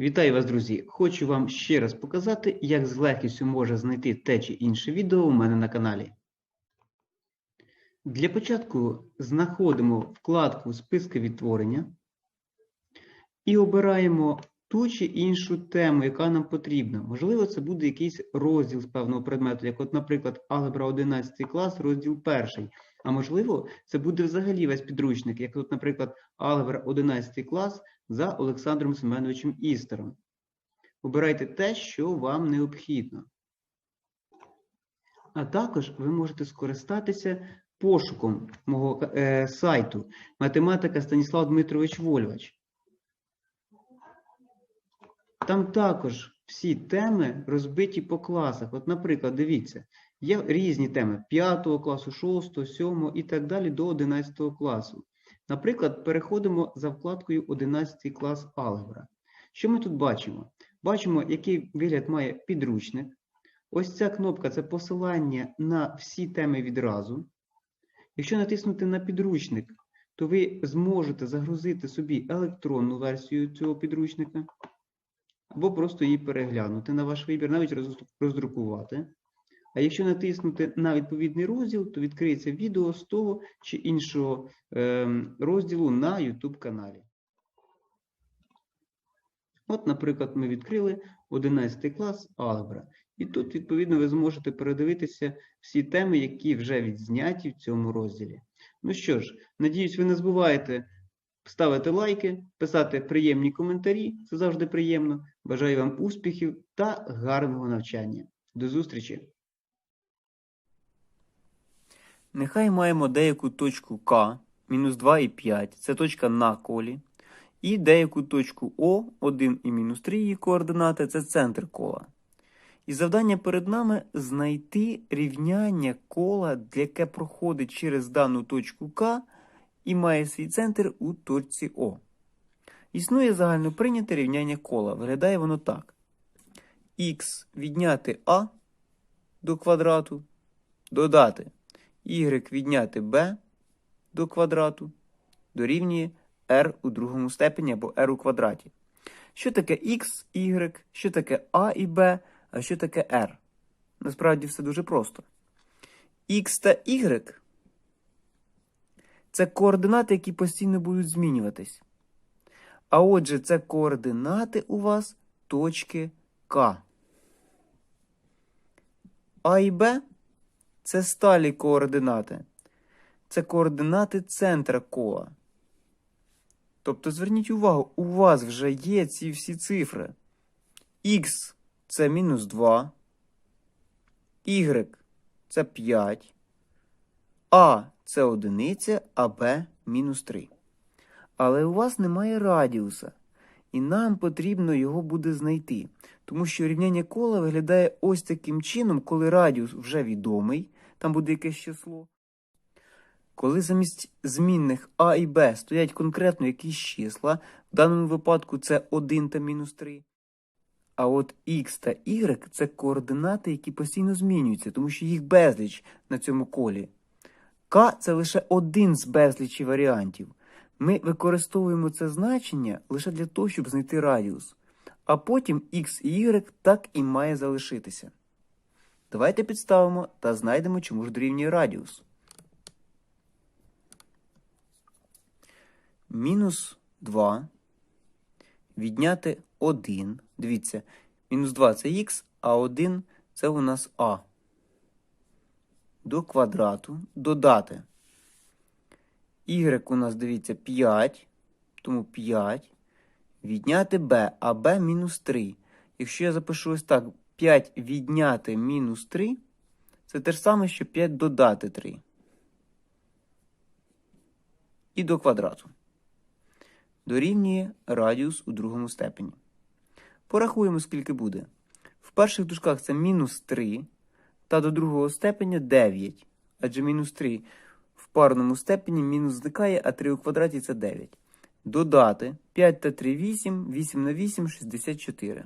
Вітаю вас, друзі! Хочу вам ще раз показати, як з легкістю можна знайти те чи інше відео у мене на каналі. Для початку знаходимо вкладку списки відтворення і обираємо ту чи іншу тему, яка нам потрібна. Можливо, це буде якийсь розділ з певного предмету, як, от, наприклад, алгебра 11 клас, розділ 1. А можливо, це буде взагалі весь підручник, як, от, наприклад, алгебра 11 клас за Олександром Семеновичем Істером. Обирайте те, що вам необхідно. А також ви можете скористатися пошуком мого е, сайту математика Станіслав Дмитрович Вольвач. Там також всі теми розбиті по класах. От, наприклад, дивіться, є різні теми 5 класу, 6, 7 і так далі до 11 класу. Наприклад, переходимо за вкладкою 11 клас алгебра. Що ми тут бачимо? Бачимо, який вигляд має підручник. Ось ця кнопка це посилання на всі теми відразу. Якщо натиснути на підручник, то ви зможете загрузити собі електронну версію цього підручника, або просто її переглянути на ваш вибір, навіть роздрукувати. А якщо натиснути на відповідний розділ, то відкриється відео з того чи іншого е, розділу на YouTube каналі. От, наприклад, ми відкрили 11 клас алгебра. І тут, відповідно, ви зможете передивитися всі теми, які вже відзняті в цьому розділі. Ну що ж, надіюсь, ви не забуваєте ставити лайки, писати приємні коментарі, це завжди приємно. Бажаю вам успіхів та гарного навчання. До зустрічі! Нехай маємо деяку точку К, мінус 2,5, це точка на колі, і деяку точку О, 1 і мінус 3 її координати це центр кола. І завдання перед нами знайти рівняння кола, яке проходить через дану точку К і має свій центр у точці О. Існує загально прийняте рівняння кола. Виглядає воно так. Х відняти А до квадрату, додати y відняти b до квадрату дорівнює r у другому степені або r у квадраті. Що таке x, y, що таке a і b, а що таке r? Насправді все дуже просто. X та y це координати, які постійно будуть змінюватись. А отже, це координати у вас точки К. А і Б це сталі координати. Це координати центра кола. Тобто, зверніть увагу, у вас вже є ці всі цифри. Х це мінус 2, Y це 5, А це одиниця, а Б мінус 3. Але у вас немає радіуса. І нам потрібно його буде знайти. Тому що рівняння кола виглядає ось таким чином, коли радіус вже відомий, там буде якесь число. Коли замість змінних А і Б стоять конкретно якісь числа, в даному випадку це 1 та мінус 3. А от Х та Y це координати, які постійно змінюються, тому що їх безліч на цьому колі. К це лише один з безлічі варіантів. Ми використовуємо це значення лише для того, щоб знайти радіус. А потім Х і Y так і має залишитися. Давайте підставимо та знайдемо, чому ж дорівнює радіус. Мінус 2. Відняти 1. Дивіться, мінус 2 це х, а 1 це у нас а. До квадрату додати. Y у нас, дивіться, 5, тому 5. Відняти b, а b мінус 3. Якщо я запишу ось так, 5 відняти мінус 3, це те ж саме, що 5 додати 3. І до квадрату. Дорівнює радіус у другому степені. Порахуємо, скільки буде. В перших дужках це мінус 3, та до другого степеня 9. Адже мінус 3 в парному степені мінус зникає, а 3 у квадраті це 9. Додати 5 та 3 8, 8 на 8 64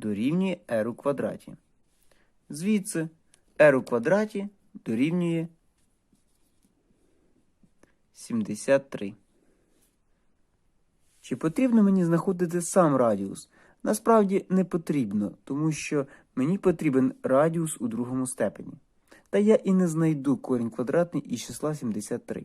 дорівнює r у квадраті. Звідси r у квадраті дорівнює 73. Чи потрібно мені знаходити сам радіус? Насправді не потрібно, тому що мені потрібен радіус у другому степені. Та я і не знайду корінь квадратний із числа 73.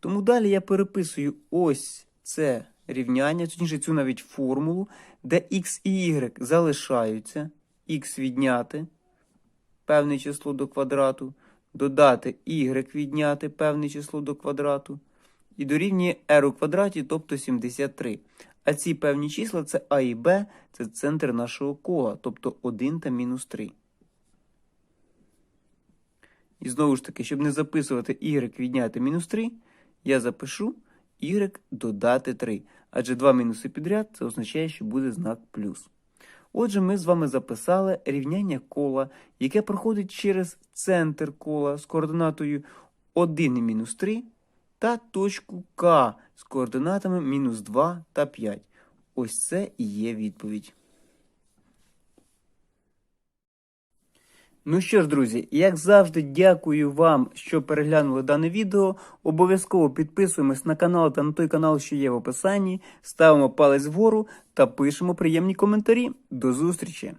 Тому далі я переписую ось це рівняння, точніше цю навіть формулу, де x і y залишаються, x відняти певне число до квадрату, додати y відняти певне число до квадрату, і дорівнює r у квадраті, тобто 73. А ці певні числа це а і b, це центр нашого кола, тобто 1 та мінус 3. І знову ж таки, щоб не записувати y відняти мінус 3, я запишу y додати 3. Адже два мінуси підряд це означає, що буде знак плюс. Отже, ми з вами записали рівняння кола, яке проходить через центр кола з координатою 1 мінус 3 та точку К з координатами мінус 2 та 5. Ось це і є відповідь. Ну що ж, друзі, як завжди, дякую вам, що переглянули дане відео. Обов'язково підписуємось на канал та на той канал, що є в описанні, ставимо палець вгору та пишемо приємні коментарі. До зустрічі!